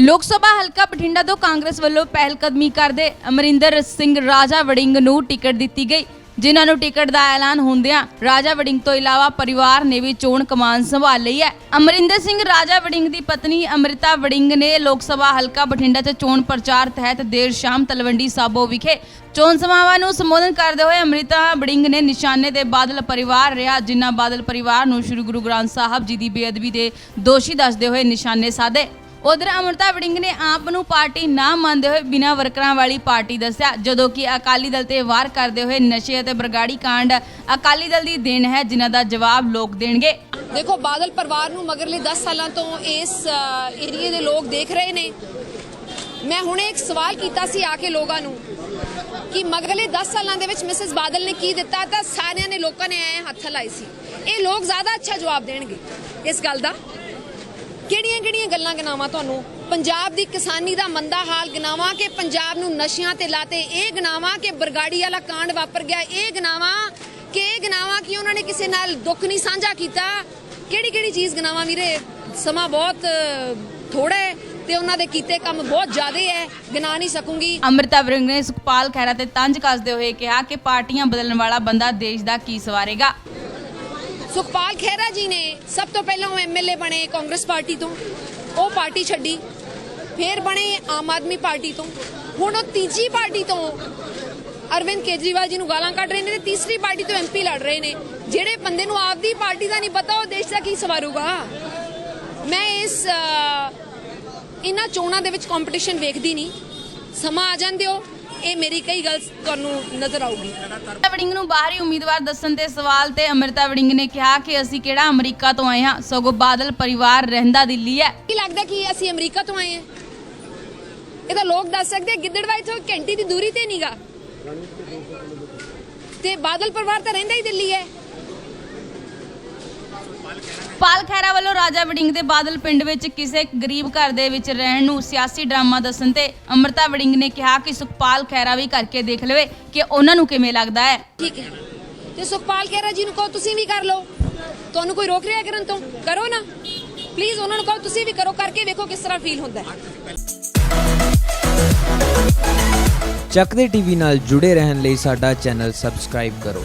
ਲੋਕ ਸਭਾ ਹਲਕਾ ਬਠਿੰਡਾ ਤੋਂ ਕਾਂਗਰਸ ਵੱਲੋਂ ਪਹਿਲ ਕਦਮੀ ਕਰਦੇ ਅਮਰਿੰਦਰ ਸਿੰਘ ਰਾਜਾ ਵੜਿੰਗ ਨੂੰ ਟਿਕਟ ਦਿੱਤੀ ਗਈ, ਜਿਨ੍ਹਾਂ ਨੂੰ ਟਿਕਟ ਦਾ ਐਲਾਨ ਹੁੰਦਿਆਂ ਰਾਜਾ ਵੜਿੰਗ ਤੋਂ ਇਲਾਵਾ ਪਰਿਵਾਰ ਨੇ ਵੀ ਚੋਣ ਕਮਾਨ ਸੰਭਾਲ ਲਈ ਹੈ। ਅਮਰਿੰਦਰ ਸਿੰਘ ਰਾਜਾ ਵੜਿੰਗ ਦੀ ਪਤਨੀ ਅਮ੍ਰਿਤਾ ਵੜਿੰਗ ਨੇ ਲੋਕ ਸਭਾ ਹਲਕਾ ਬਠਿੰਡਾ 'ਚ ਚੋਣ ਪ੍ਰਚਾਰ ਤਹਿਤ ਦੇਰ ਸ਼ਾਮ ਤਲਵੰਡੀ ਸਾਬੋ ਵਿਖੇ ਚੋਣ ਸਭਾਵਾਂ ਨੂੰ ਸੰਬੋਧਨ ਕਰਦੇ ਹੋਏ ਅਮ੍ਰਿਤਾ ਵੜਿੰਗ ਨੇ ਨਿਸ਼ਾਨੇ ਦੇ ਬਾਦਲ ਪਰਿਵਾਰ ਰਿਹਾ, ਜਿਨ੍ਹਾਂ ਬਾਦਲ ਪਰਿਵਾਰ ਨੂੰ ਸ੍ਰੀ ਗੁਰੂ ਗ੍ਰੰਥ ਸਾਹਿਬ ਜੀ ਦੀ ਬੇਅਦਬੀ ਦੇ ਦੋਸ਼ੀ ਦੱਸਦੇ ਹੋਏ ਨਿਸ਼ਾਨੇ ਸਾਧੇ। ਉਧਰ ਅਮਰਤਾ ਵੜਿੰਗ ਨੇ ਆਪ ਨੂੰ ਪਾਰਟੀ ਨਾ ਮੰਨਦੇ ਹੋਏ ਬਿਨਾਂ ਵਰਕਰਾਂ ਵਾਲੀ ਪਾਰਟੀ ਦੱਸਿਆ, ਜਦੋਂ ਕਿ ਅਕਾਲੀ ਦਲ ਤੇ ਵਾਰ ਕਰਦੇ ਹੋਏ ਨਸ਼ੇ ਅਤੇ ਬਰਗਾੜੀ ਕਾਂਡ ਅਕਾਲੀ ਦਲ ਦੀ ਦੇਣ ਹੈ, ਜਿਨ੍ਹਾਂ ਦਾ ਜਵਾਬ ਲੋਕ ਦੇਣਗੇ। ਦੇਖੋ, ਬਾਦਲ ਪਰਿਵਾਰ ਨੂੰ ਮਗਰਲੇ 10 ਸਾਲਾਂ ਤੋਂ ਇਸ ਏਰੀਏ ਦੇ ਲੋਕ ਦੇਖ ਰਹੇ ਨੇ। ਮੈਂ ਹੁਣੇ ਇੱਕ ਸਵਾਲ ਕੀਤਾ ਸੀ ਆ ਕੇ ਲੋਕਾਂ ਨੂੰ ਕਿ ਮਗਰਲੇ 10 ਸਾਲਾਂ ਦੇ ਵਿੱਚ ਮਿਸਿਸ ਬਾਦਲ ਨੇ ਕੀ ਦਿੱਤਾ ਤਾਂ ਸਾਰਿਆਂ ਨੇ ਲੋਕਾਂ ਨੇ ਐ ਹੱਥ ਲਾਈ ਸੀ। ਇਹ ਲੋਕ ਜ਼ਿਆਦਾ ਅੱਛਾ ਜਵਾਬ ਦੇਣਗੇ ਇਸ ਗੱਲ ਦਾ। ਕਿਹੜੀਆਂ ਕਿਹੜੀਆਂ ਗੱਲਾਂ ਗਿਣਾਵਾਂ ਤੁਹਾਨੂੰ? ਪੰਜਾਬ ਦੀ ਕਿਸਾਨੀ ਦਾ ਮੰਦਾ ਹਾਲ ਗਿਣਾਵਾਂ ਕਿ ਪੰਜਾਬ ਨੂੰ ਨਸ਼ਿਆਂ ਤੇ ਲਾਤੇ? ਇਹ ਗਿਣਾਵਾਂ ਕਿ ਬਰਗਾੜੀ ਵਾਲਾ ਕਾਂਡ ਵਾਪਰ ਗਿਆ? ਇਹ ਗਿਣਾਵਾਂ ਕਿ ਇਹ ਗਿਣਾਵਾਂ ਕਿ ਉਹਨਾਂ ਨੇ ਕਿਸੇ ਨਾਲ ਦੁੱਖ ਨਹੀਂ ਸਾਂਝਾ ਕੀਤਾ? ਕਿਹੜੀ ਕਿਹੜੀ ਚੀਜ਼ ਗਿਣਾਵਾਂ ਵੀਰੇ? ਸਮਾਂ ਬਹੁਤ ਥੋੜਾ ਹੈ ਤੇ ਉਹਨਾਂ ਦੇ ਕੀਤੇ ਕੰਮ ਬਹੁਤ ਜ਼ਿਆਦਾ ਹੈ। ਗਿਣਾ ਨਹੀਂ ਸਕੂੰਗੀ। ਅਮਰਤਾ ਵੜਿੰਗ ਨੇ ਸੁਖਪਾਲ ਖਹਿਰਾ ਤੇ ਤੰਜ ਕੱਸਦੇ ਹੋਏ ਕਿਹਾ ਕਿ ਪਾਰਟੀਆਂ ਬਦਲਣ ਵਾਲਾ ਬੰਦਾ ਦੇਸ਼ ਦਾ ਕੀ ਸਵਾਰੇਗਾ? ਸੁਖਪਾਲ ਖਹਿਰਾ ਜੀ ਨੇ ਤੋਂ ਪਹਿਲਾਂ ਉਹ ਐਮਐਲਏ ਬਣੇ ਕਾਂਗਰਸ ਪਾਰਟੀ ਤੋਂ, ਉਹ ਪਾਰਟੀ ਛੱਡੀ, ਫਿਰ ਬਣੇ ਆਮ ਆਦਮੀ ਪਾਰਟੀ ਤੋਂ। ਹੁਣ ਉਹ ਤੀਜੀ ਪਾਰਟੀ ਤੋਂ ਅਰਵਿੰਦ ਕੇਜਰੀਵਾਲ ਜੀ ਨੂੰ ਗਾਲਾਂ ਕੱਢ ਰਹੇ ਨੇ ਤੇ ਤੀਸਰੀ ਪਾਰਟੀ ਤੋਂ ਐਮਪੀ ਲੜ ਰਹੇ ਨੇ। ਜਿਹੜੇ ਬੰਦੇ ਨੂੰ ਆਪਦੀ ਪਾਰਟੀ ਦਾ ਨਹੀਂ ਪਤਾ, ਉਹ ਦੇਸ਼ ਦਾ ਕੀ ਸਵਾਰੂਗਾ? ਮੈਂ ਇਸ ਇਹਨਾਂ ਚੋਣਾਂ ਦੇ ਵਿੱਚ ਕੰਪੀਟੀਸ਼ਨ ਵੇਖਦੀ ਨਹੀਂ। ਸਮਾਂ ਆ ਜਾਂਦੇ ਹੋ ਇਹ ਮੇਰੀ ਕਈ ਗੱਲ ਤੁਹਾਨੂੰ ਨਜ਼ਰ ਆਊਗੀ। ਅਮਰਤਾ ਵੜਿੰਗ ਨੂੰ ਬਾਹਰੀ ਉਮੀਦਵਾਰ ਦੱਸਣ ਤੇ ਸਵਾਲ ਤੇ ਅਮਰਤਾ ਵੜਿੰਗ ਨੇ ਕਿਹਾ ਕਿ ਅਸੀਂ ਕਿਹੜਾ ਅਮਰੀਕਾ ਤੋਂ ਆਏ ਹਾਂ? ਸਗੋਂ ਬਾਦਲ ਪਰਿਵਾਰ ਰਹਿੰਦਾ ਦਿੱਲੀ ਹੈ। ਕੀ ਲੱਗਦਾ ਕਿ ਅਸੀਂ ਅਮਰੀਕਾ ਤੋਂ ਆਏ ਹਾਂ? ਇਹ ਤਾਂ ਲੋਕ ਦੱਸ ਸਕਦੇ ਆ, ਗਿੱਦੜਵਾ ਇਥੋਂ ਘੰਟੀ ਦੀ ਦੂਰੀ ਤੇ ਨਹੀਂਗਾ ਤੇ ਬਾਦਲ ਪਰਿਵਾਰ ਤਾਂ ਰਹਿੰਦਾ ਹੀ ਦਿੱਲੀ ਹੈ। ਪਾਲ ਖੈਰਾ ਵੱਲੋਂ ਰਾਜਾ ਵੜਿੰਗ ਦੇ ਬਾਦਲ ਪਿੰਡ ਵਿੱਚ ਕਿਸੇ ਗਰੀਬ ਘਰ ਦੇ ਵਿੱਚ ਰਹਿਣ ਨੂੰ ਸਿਆਸੀ ਡਰਾਮਾ ਦੱਸਣ ਤੇ ਅਮਰਤਾ ਵੜਿੰਗ ਨੇ ਕਿਹਾ ਕਿ ਸੁਖਪਾਲ ਖੈਰਾ ਵੀ ਕਰਕੇ ਦੇਖ ਲਵੇ ਕਿ ਉਹਨਾਂ ਨੂੰ ਕਿਵੇਂ ਲੱਗਦਾ ਹੈ। ਠੀਕ ਹੈ। ਤੇ ਸੁਖਪਾਲ ਖਹਿਰਾ ਜੀ ਨੂੰ ਕਹੋ ਤੁਸੀਂ ਵੀ ਕਰ ਲਓ। ਤੁਹਾਨੂੰ ਕੋਈ ਰੋਕ ਰਿਹਾ ਕਰਨ ਤੋਂ? ਕਰੋ ਨਾ। ਪਲੀਜ਼ ਉਹਨਾਂ ਨੂੰ ਕਹੋ ਤੁਸੀਂ ਵੀ ਕਰੋ। ਕਰਕੇ ਵੇਖੋ ਕਿਸ ਤਰ੍ਹਾਂ ਫੀਲ ਹੁੰਦਾ ਹੈ। ਚੱਕਦੇ ਟੀਵੀ ਨਾਲ ਜੁੜੇ ਰਹਿਣ ਲਈ ਸਾਡਾ ਚੈਨਲ ਸਬਸਕ੍ਰਾਈਬ ਕਰੋ।